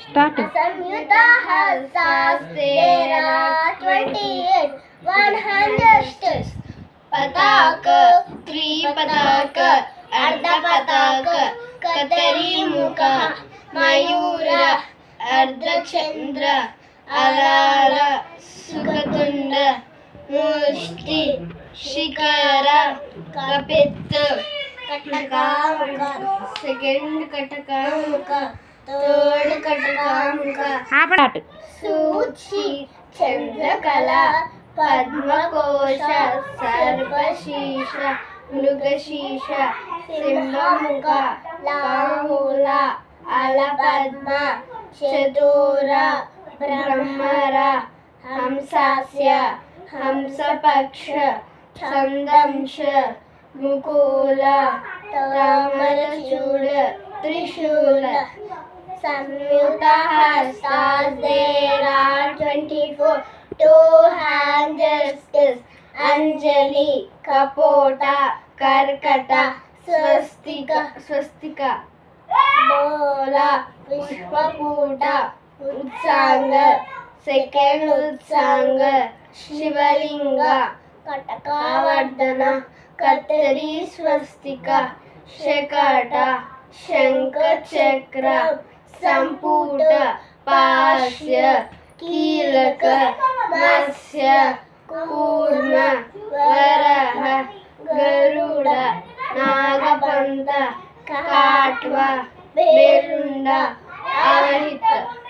start one hundred పతాక అర్ధ పతాక కతరి ముఖ మయూర అర్ధచంద్ర అలాల సుఖతుండ ముష్టి శిఖర కపిత్ కటకాముక సెకండ్ కటకాముక థర్డ్ కటకాముక స్టార్ట్ సూచి చంద్రకళ పద్మకోశ సర్వశీష మృగశీష సింహముఖ లాహుల అలపద్మ చతుర బ్రహ్మర హంసాస్య హంసపక్ష చందంశ ముకూల తామరచూడ త్రిశూల సంయుత హస్తాస్ there are 24 two hands అంజలి కపోట కర్కట స్వస్తిక స్వస్తిక డోల పుష్పకూట ఉత్సాంగ సెకండ్ ఉత్సాంగ శివలింగ కటకావర్ధన కత్తరి స్వస్తిక శకట శంఖ చక్ర सम्पुट पास्य कीलक मत्स्य कूर्म वरः गरुड नागपन्त काट्व बेरुण्ड आहित